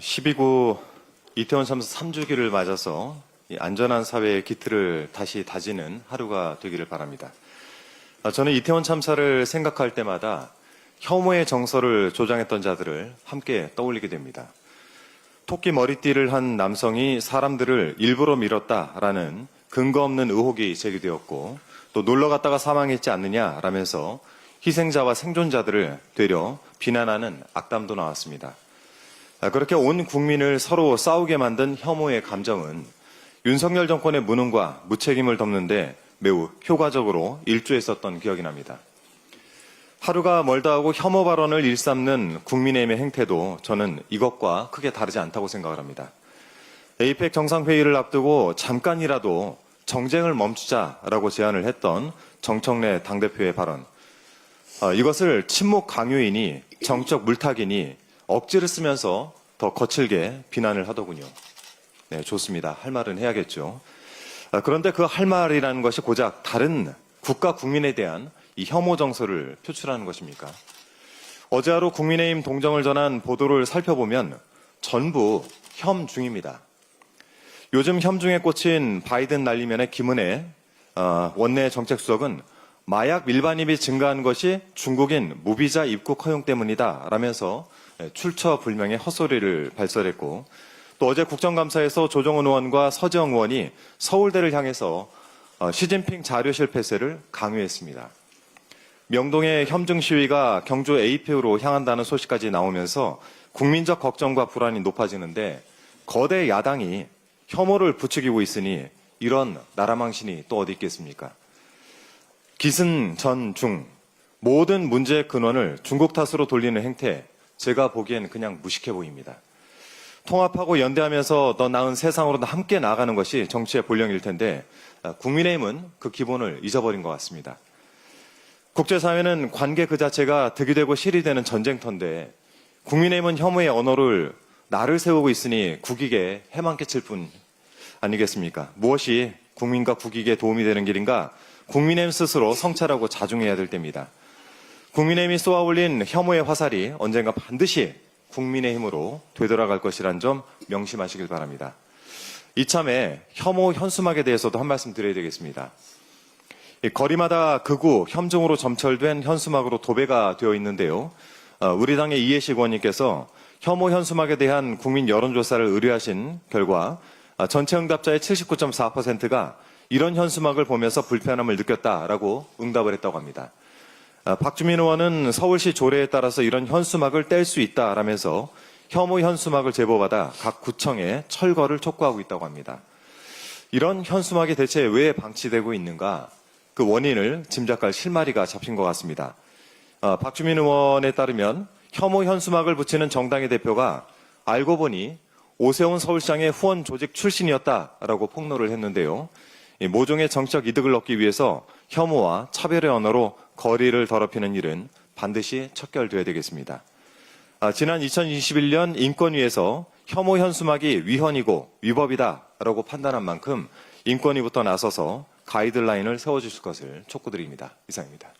12구 이태원 참사 3주기를 맞아서 이 안전한 사회의 기틀을 다시 다지는 하루가 되기를 바랍니다. 아, 저는 이태원 참사를 생각할 때마다 혐오의 정서를 조장했던 자들을 함께 떠올리게 됩니다. 토끼 머리띠를 한 남성이 사람들을 일부러 밀었다라는 근거 없는 의혹이 제기되었고 또 놀러 갔다가 사망했지 않느냐라면서 희생자와 생존자들을 되려 비난하는 악담도 나왔습니다. 아, 그렇게 온 국민을 서로 싸우게 만든 혐오의 감정은 윤석열 정권의 무능과 무책임을 덮는데 매우 효과적으로 일조했었던 기억이 납니다. 하루가 멀다 하고 혐오 발언을 일삼는 국민의힘의 행태도 저는 이것과 크게 다르지 않다고 생각을 합니다. 에이펙 정상회의를 앞두고 잠깐이라도 정쟁을 멈추자라고 제안을 했던 정청래 당대표의 발언. 아, 이것을 침묵 강요이니 정적 물타기니 억지를 쓰면서 더 거칠게 비난을 하더군요. 네, 좋습니다. 할 말은 해야겠죠. 아, 그런데 그 할 말이라는 것이 고작 다른 국가 국민에 대한 이 혐오 정서를 표출하는 것입니까? 어제 하루 국민의힘 동정을 전한 보도를 살펴보면 전부 혐중입니다. 요즘 혐중에 꽂힌 바이든 날리면의 김은혜 어, 원내 정책수석은 마약 밀반입이 증가한 것이 중국인 무비자 입국 허용 때문이다 라면서 출처 불명의 헛소리를 발설했고 또 어제 국정감사에서 조정은 의원과 서지영 의원이 서울대를 향해서 어, 시진핑 자료실 폐쇄를 강요했습니다. 명동의 혐중 시위가 경주 AP로 향한다는 소식까지 나오면서 국민적 걱정과 불안이 높아지는데 거대 야당이 혐오를 부추기고 있으니 이런 나라망신이 또 어디 있겠습니까? 기승 전중 모든 문제의 근원을 중국 탓으로 돌리는 행태 제가 보기엔 그냥 무식해 보입니다. 통합하고 연대하면서 더 나은 세상으로 함께 나아가는 것이 정치의 본령일 텐데 아, 국민의힘은 그 기본을 잊어버린 것 같습니다. 국제사회는 관계 그 자체가 득이 되고 실이 되는 전쟁터인데 국민의힘은 혐오의 언어를 나를 세우고 있으니 국익에 해만 끼칠 뿐 아니겠습니까? 무엇이 국민과 국익에 도움이 되는 길인가? 국민의힘 스스로 성찰하고 자중해야 될 때입니다. 국민의힘이 쏘아올린 혐오의 화살이 언젠가 반드시 국민의힘으로 되돌아갈 것이란 점 명심하시길 바랍니다. 이참에 혐오 현수막에 대해서도 한 말씀 드려야 되겠습니다. 이 거리마다 극우 혐중으로 점철된 현수막으로 도배가 되어 있는데요. 어, 우리 당의 이해식 의원님께서 혐오 현수막에 대한 국민 여론조사를 의뢰하신 결과 아, 전체 응답자의 79.4%가 이런 현수막을 보면서 불편함을 느꼈다라고 응답을 했다고 합니다. 아, 박주민 의원은 서울시 조례에 따라서 이런 현수막을 뗄 수 있다라면서 혐오 현수막을 제보받아 각 구청에 철거를 촉구하고 있다고 합니다. 이런 현수막이 대체 왜 방치되고 있는가? 그 원인을 짐작할 실마리가 잡힌 것 같습니다. 어, 박주민 의원에 따르면 혐오 현수막을 붙이는 정당의 대표가 알고 보니 오세훈 서울시장의 후원 조직 출신이었다라고 폭로를 했는데요. 이 모종의 정치적 이득을 얻기 위해서 혐오와 차별의 언어로 거리를 더럽히는 일은 반드시 척결돼야 되겠습니다. 아, 지난 2021년 인권위에서 혐오 현수막이 위헌이고 위법이다라고 판단한 만큼 인권위부터 나서서 가이드라인을 세워주실 것을 촉구드립니다. 이상입니다.